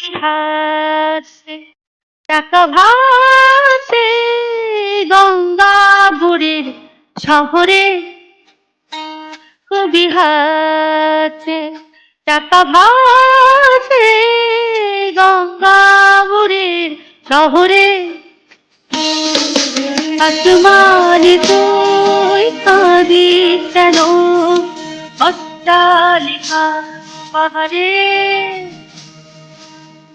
ভাসে, টাকা ভাসে গঙ্গাপুরের শহরে। কবি হাসে, টাকা ভাসে গঙ্গাপুরের শহরে। আসমানে তুই কাঁদি কেন? অট্টালিকা পাহাড়ে।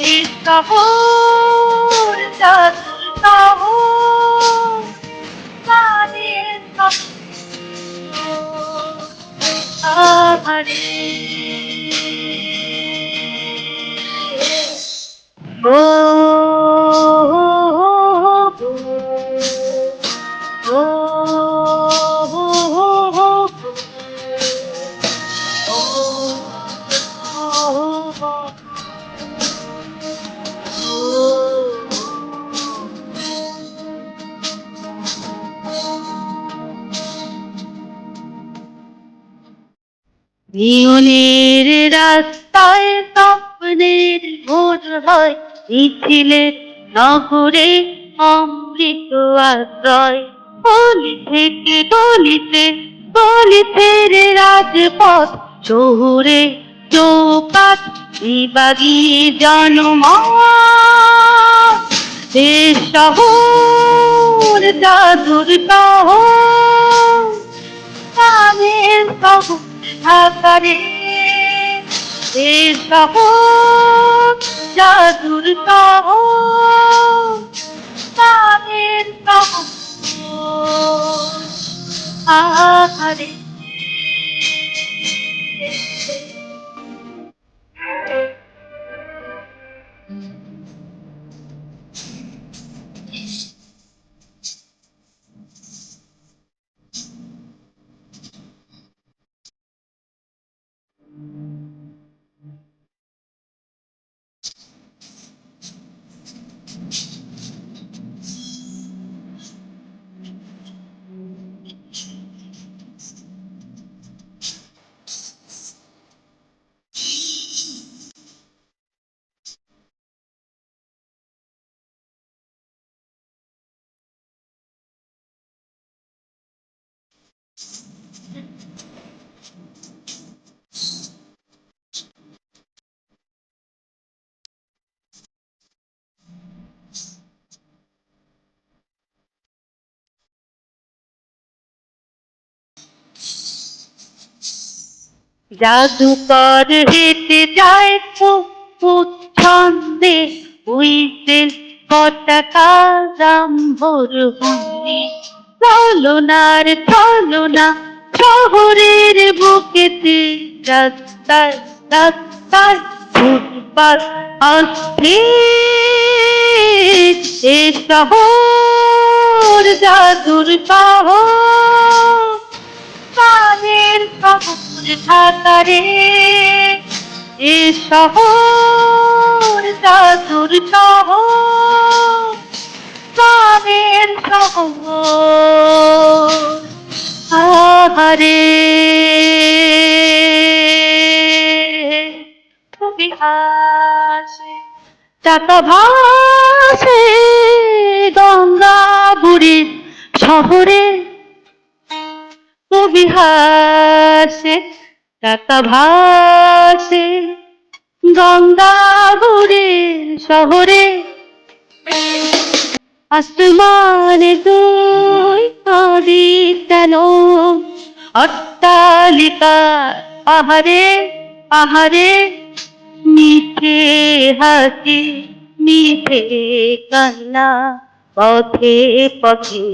এ শহর শহর কানে আহারে ও নিয়নের রাস্তায় স্বপ্নের ভোর হয় মিছিলের নগরে অমৃত আশ্রয়। গলি থেকে গলিতে গলিতের রাজপথ, শহুরে চৌপাত বিবাদী জনমত দেশ শহর জাদুর শহর প্রাণের শহর ঢাকারে এ শহর জাদুর শহর জাদুকর হেঁটে যায় ফুট ছন্দে উইটেল পতাকা রাম্ভর বন্দি চলনার চলনা শহরের বুকেতে রাস্তায় রাস্তায় ফুটপাত অস্থির এ শহর জাদুর শহর প্রাণের শহর ঢাকারে এ শহর জাদুর শহর প্রাণের আহারে। তুমি ভাসে গঙ্গা বুড়ির শহরে। কবি হাসে টাকা ভাসে গঙ্গা ঘুরে শহরে। আসমানে তুই কাঁদি কেন অট্টালিকা, পাহাড়ে পাহাড়ে মিঠে হাসি, মিঠে কান্না, পথে পথে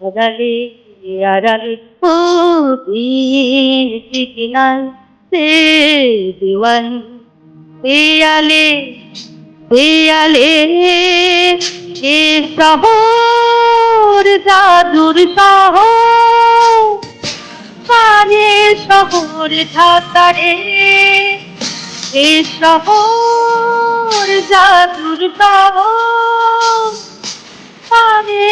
আড়ালে আড়ালে ও কিনার সে দিওয়ান, দেয়ালে দেয়ালে এ শহর জাদুর শহর পানে শহর ঢাকারে এ শহর জাদুর শহর পারে